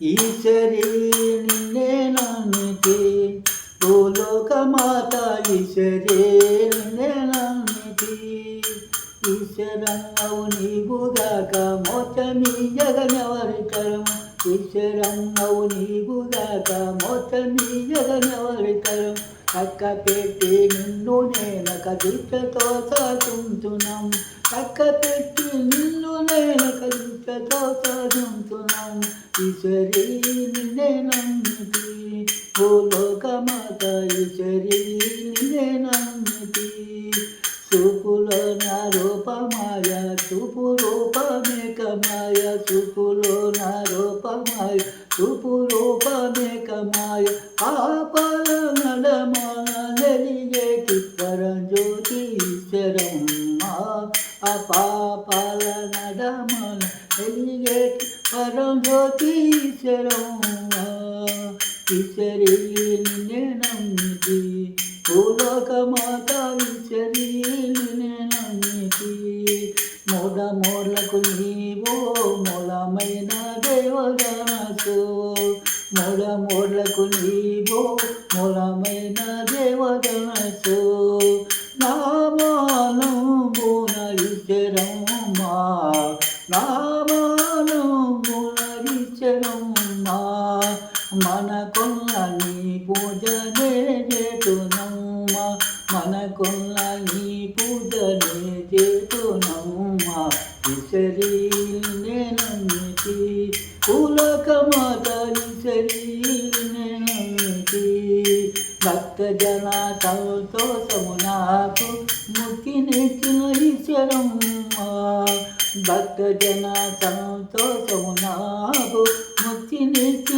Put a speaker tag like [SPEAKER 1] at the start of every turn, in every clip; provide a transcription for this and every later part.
[SPEAKER 1] ఈశ్వరి నిన్నే నమ్మితే. భూలోక మాత ఈశ్వరి నిన్నే నమ్మితే. ఈశ్వరన్నవు నీవుగాక మోచమి జగనెవరి తరము ఈశ్వరన్నవు నీవుగాక మోచమి జగనెవరి తరము అక్క పెట్టి నిన్ను నేనక దిట్టతో సాగుతున్నాం అక్క పెట్టి నిన్ను నేనక దిట్టతో సాగుతున్నాం ఈశ్వరి నిన్నే నమ్మితి భూలోక మాత ఈశ్వరి నిన్నే నమ్మితి చూపులో నా రూపమాయ చూపు రూపమేకమాయ చూపులో నా రూపమాయ చూపు రూపమేకమాయ. ఆపల నడమాన వెలిగేటి పరంజ్యోతి ఈశ్వరం ఆ పాపాల వెలిగేటి పరంజ్యోతి ఈశ్వరం ఈశ్వరి నిన్నే నమ్మితి. భూలోక మాత ఈశ్వరి నిన్నే నమ్మితి. మూడ మూలకు నీవో మూలమైన దేవదాసు. మూడ మూలకు నీవో మూలమైన దేవదాసు. నామాను గుణ ఈశ్వరం నామా పూజ చేతునమ్మ మనకున్న నీ పూజ చేతునమ్మ ఈశ్వరి నేనమ్మితి పూలక మాత ఈశ్వరి నేనమ్మితి భక్త జన సంతోషము నాకు ముక్తినిచ్చిన ఈశ్వరమ్మ. భక్త జన సంతోషము నాకు ముక్తినిచ్చిన ఈశ్వరమ్మ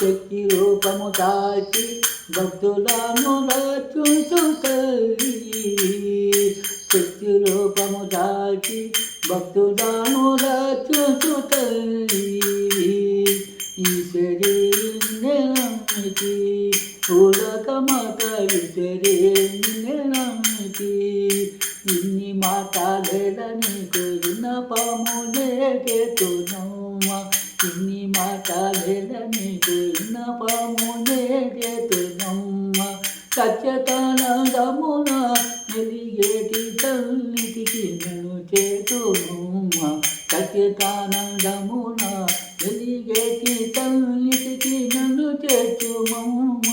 [SPEAKER 1] శక్తి రూపము దాచి భక్తులను రక్షించు తల్లి శక్తి రూపము దాచి భక్తులను రక్షించు తల్లి ఈశ్వరి నమ్మితి పూలక మాత ఈశ్వరి నమ్మితి. ఇన్ని మాటలేల నీకు విన్నపములే చేతునమ్మా ఇన్ని మాటలేల నీకు విన్నపములే చేతునమ్మా సత్యతానందమున మెలిగేటి తల్లిటికి నన్ను చేతునమ్మా. సత్యతానందమున వెలిగేటి తల్లిటికి నన్ను చేతుమమ్మ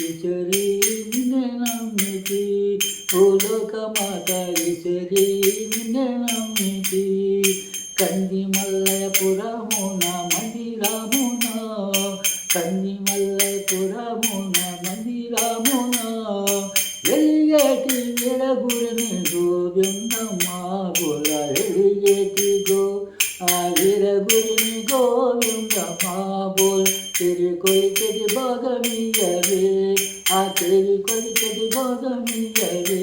[SPEAKER 1] ఈశ్వరి నిన్నే నమ్మితి భూలోక మాత ఈశ్వరి నిన్నే నమ్మితి. కంది మల్లయపురమున మందిరమున కన్ని మల్లపురమున మందిరమున ఎల్లిగేటి విడగురిని గోవిందమ్మా బుల ఎల్లిగేటి గో ఆ విరగురిని గోవిందమ్మా బోల్ తెరి కొలిచెడి భాగమీయవే ఆ తెరి కొలిచెడి భాగమీయవే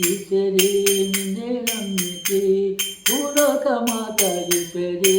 [SPEAKER 1] ఈ తెరి నిన్నే నమ్మితే ಪೂರ್ಣಕ ಮಾತಾಯಿ ಬೆರೆ